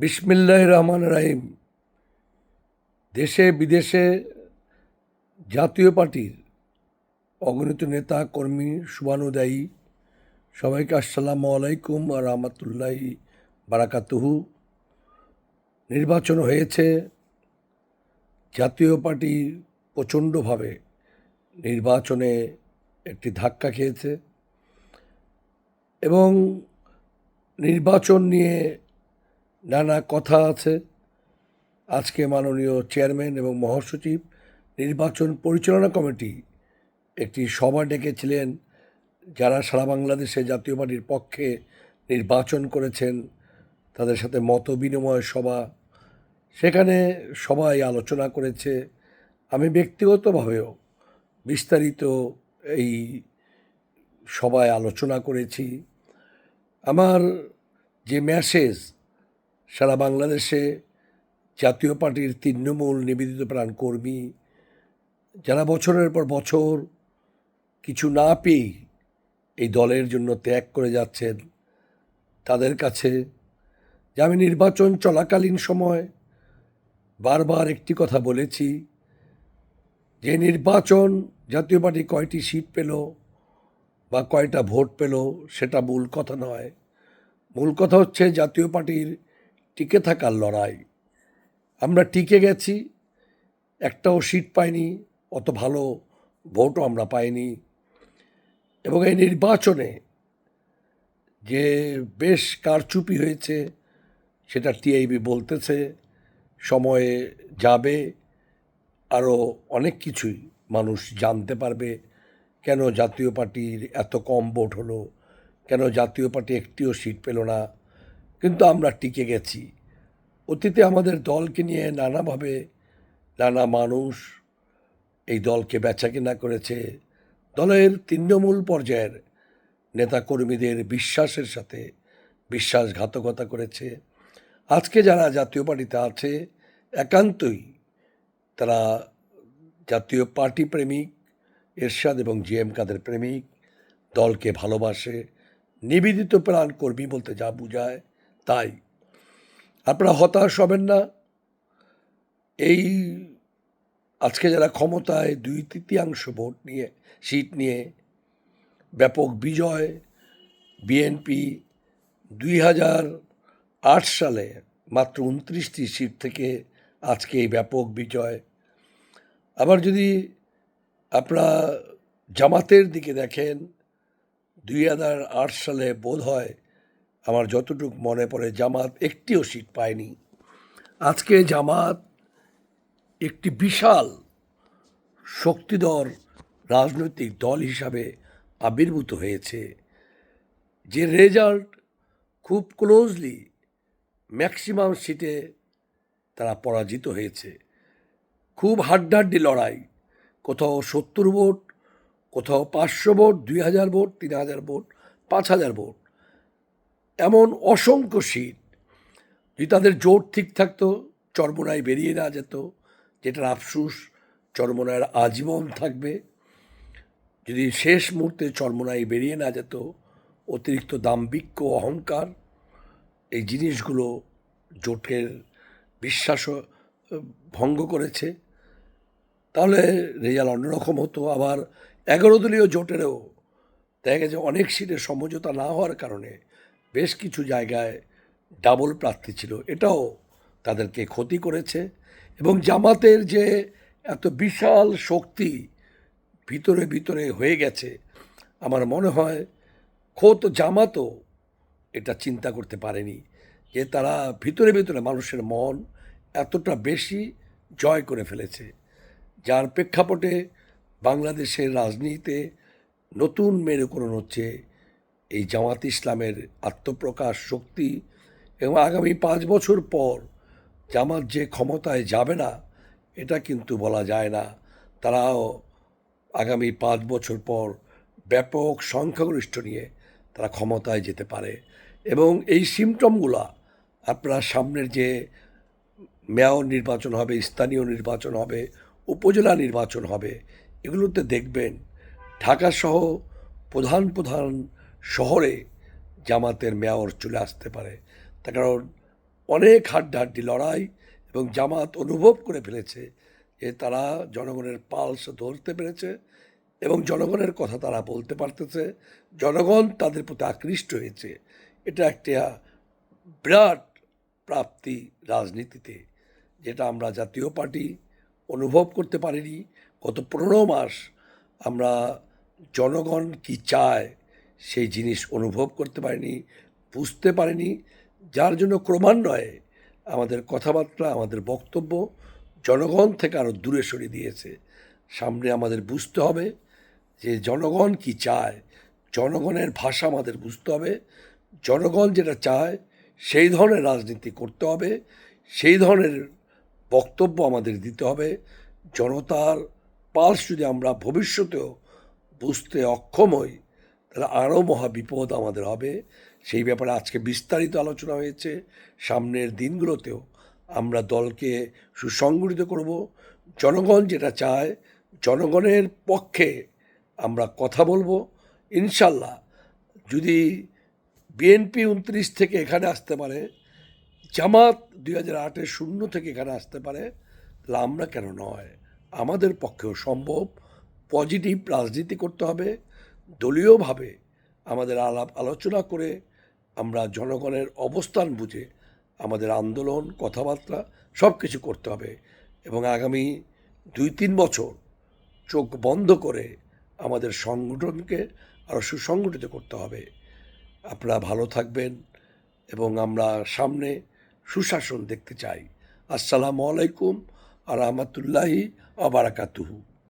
বিসমিল্লাহ রহমান রাহিম। দেশে, বিদেশে জাতীয় পার্টির অগণিত নেতা, কর্মী শুভানুদায়ী সবাইকে আসসালামু আলাইকুম আর রহমতুল্লাহি বারাকাতুহু। নির্বাচন হয়েছে। জাতীয় পার্টি প্রচণ্ডভাবে নির্বাচনে একটি ধাক্কা খেয়েছে। এবং নির্বাচন নিয়ে নানা কথা আছে। আজকে মাননীয় চেয়ারম্যান এবং মহাসচিব, নির্বাচন পরিচালনা কমিটি একটি সভা ডেকেছিলেন, যারা সারা বাংলাদেশে জাতীয় পার্টির পক্ষে নির্বাচন করেছেন। তাদের সাথে মত বিনিময় সভা, সেখানে সবাই আলোচনা করেছে। আমি ব্যক্তিগতভাবেও বিস্তারিত এই সভায় আলোচনা করেছি। আমার যে মেসেজ সারা বাংলাদেশে জাতীয় পার্টির তৃণমূল নিবেদিত প্রাণ কর্মী যারা বছরের পর বছর কিছু না পেয়েই এই দলের জন্য ত্যাগ করে যাচ্ছেন, তাদের কাছে যে আমি নির্বাচন চলাকালীন সময় বারবার একটি কথা বলেছি, যে নির্বাচন জাতীয় পার্টি কয়টি সিট পেল বা কয়টা ভোট পেল সেটা মূল কথা নয়। মূল কথা হচ্ছে জাতীয় পার্টির টিকে থাকার লড়াই। আমরা টিকে গেছি, একটাও সিট পাইনি, অত ভালো ভোটও আমরা পাইনি। এবং এই নির্বাচনে যে বেশ কারচুপি হয়েছে, সেটা টিআইবি বলতেছে, সময়ে যাবে, আরও অনেক কিছুই মানুষ জানতে পারবে, কেন জাতীয় পার্টির এত কম ভোট হলো, কেন জাতীয় পার্টি একটিও সিট পেল না কিন্তু আমরা টিকে গেছি। অতীতে আমাদের দলকে নিয়ে নানাভাবে নানা মানুষ এই দলকে বেচাকেনা করেছে। দলের তৃণমূল পর্যায়ের নেতাকর্মীদের বিশ্বাসের সাথে বিশ্বাসঘাতকতা করেছে। আজকে যারা জাতীয় পার্টিতে আছে, একান্তই তারা জাতীয় পার্টি প্রেমিক, এরশাদ এবং জি এম কাদের প্রেমিক, দলকে ভালোবাসে, নিবেদিত প্রাণ কর্মী বলতে যা বোঝায়। তাই। আপনারা হতাশ হবেন না। এই আজকে যারা ক্ষমতায় দুই তৃতীয়াংশ ভোট নিয়ে, সিট নিয়ে ব্যাপক বিজয়, বিএনপি দুই হাজার আট সালে মাত্র উনত্রিশটি সিট থেকে আজকে এই ব্যাপক বিজয়। আবার যদি আপনারা জামাতের দিকে দেখেন, দুই হাজার আট সালে বোধ হয় আমার যতটুকু মনে পড়ে, জামাত একটিও সিট পায়নি। আজকে জামাত একটি বিশাল, শক্তিধর রাজনৈতিক দল হিসাবে আবির্ভূত হয়েছে। যে রেজাল্ট খুব ক্লোজলি ম্যাক্সিমাম সিটে তারা পরাজিত হয়েছে। খুব হাড্ডাহাড্ডি লড়াই। কোথাও সত্তর ভোট, কোথাও পাঁচশো ভোট, দুই হাজার ভোট, তিন হাজার ভোট, পাঁচ হাজার ভোট। এমন অসংখ্য শীত, যদি তাদের জোট ঠিক থাকতো, চর্মনায় বেরিয়ে না যেত, যেটার আফসুস চর্মনায়ের আজীবন থাকবে, যদি শেষ মুহূর্তে চর্মনায় বেরিয়ে না যেত, অতিরিক্ত দাম্ভিক্য, অহংকার, এই জিনিসগুলো জোটের বিশ্বাসও ভঙ্গ করেছে, তাহলে রেজাল্ট অন্যরকম হতো। আবার এগারো দলীয় জোটেরও দেখা গেছে অনেক সিটের সমঝোতা না হওয়ার কারণে বেশ কিছু জায়গায় ডাবল প্রার্থী ছিল। এটাও তাদেরকে ক্ষতি করেছে এবং জামাতের যে এত বিশাল শক্তি ভিতরে ভিতরে হয়ে গেছে, আমার মনে হয় খোদ জামাতও এটা চিন্তা করতে পারেনি যে তারা ভিতরে ভিতরে মানুষের মন এতটা বেশি জয় করে ফেলেছে। যার প্রেক্ষাপটে বাংলাদেশের রাজনীতিতে নতুন মেরুকরণ হচ্ছে এই জামাত ইসলামের আত্মপ্রকাশ শক্তি এবং আগামী পাঁচ বছর পর জামাত যে ক্ষমতায় যাবে না, এটা কিন্তু বলা যায় না। তারাও আগামী পাঁচ বছর পর ব্যাপক সংখ্যাগরিষ্ঠ নিয়ে তারা ক্ষমতায় যেতে পারে। এবং এই সিমটমগুলা আপনারা সামনের যে মেয়র নির্বাচন হবে, স্থানীয় নির্বাচন হবে, উপজেলা নির্বাচন হবে, এগুলোতে দেখবেন ঢাকাসহ প্রধান প্রধান শহরে জামাতের মেয়র চলে আসতে পারে। তার কারণ অনেক হাড্ডাহাড্ডি লড়াই এবং জামাত অনুভব করে ফেলেছে যে তারা জনগণের পালস ধরতে পেরেছে এবং জনগণের কথা তারা বলতে পারতেছে। জনগণ তাদের প্রতি আকৃষ্ট হয়েছে। এটা একটা বিরাট প্রাপ্তি রাজনীতিতে, যেটা আমরা জাতীয় পার্টি অনুভব করতে পারিনি। গত পনেরো মাস আমরা জনগণ কি চায় সেই জিনিস অনুভব করতে পারিনি, বুঝতে পারিনি, যার জন্য ক্রমান্বয়ে আমাদের কথাবার্তা, আমাদের বক্তব্য জনগণ থেকে আরও দূরে সরিয়ে দিয়েছে। সামনে আমাদের বুঝতে হবে যে জনগণ কি চায়, জনগণের ভাষা আমাদের বুঝতে হবে, জনগণ যেটা চায় সেই ধরনের রাজনীতি করতে হবে, সেই ধরনের বক্তব্য আমাদের দিতে হবে, জনতার পালস যদি আমরা ভবিষ্যতেও বুঝতে অক্ষম হই তাহলে আরও মহা বিপদ আমাদের হবে। সেই ব্যাপারে আজকে বিস্তারিত আলোচনা হয়েছে। সামনের দিনগুলোতেও আমরা দলকে সুসংগঠিত করব। জনগণ যেটা চায়, জনগণের পক্ষে আমরা কথা বলব। ইনশাল্লাহ যদি বিএনপি উনত্রিশ থেকে এখানে আসতে পারে, জামাত দুই হাজার আটের শূন্য থেকে এখানে আসতে পারে, তাহলে আমরা কেন নয়? আমাদের পক্ষেও সম্ভব। পজিটিভ রাজনীতি করতে হবে। দলীয়ভাবে আমাদের আলাপ আলোচনা করে আমরা জনগণের অবস্থান বুঝে আমাদের আন্দোলন, কথাবার্তা সব কিছু করতে হবে এবং আগামী দুই তিন বছর চোখ বন্ধ করে আমাদের সংগঠনকে আরও সুসংগঠিত করতে হবে। আপনারা ভালো থাকবেন এবং আমরা সামনে সুশাসন দেখতে চাই। আসসালামু আলাইকুম আর রহমতুল্লাহি আবারাকাতুহু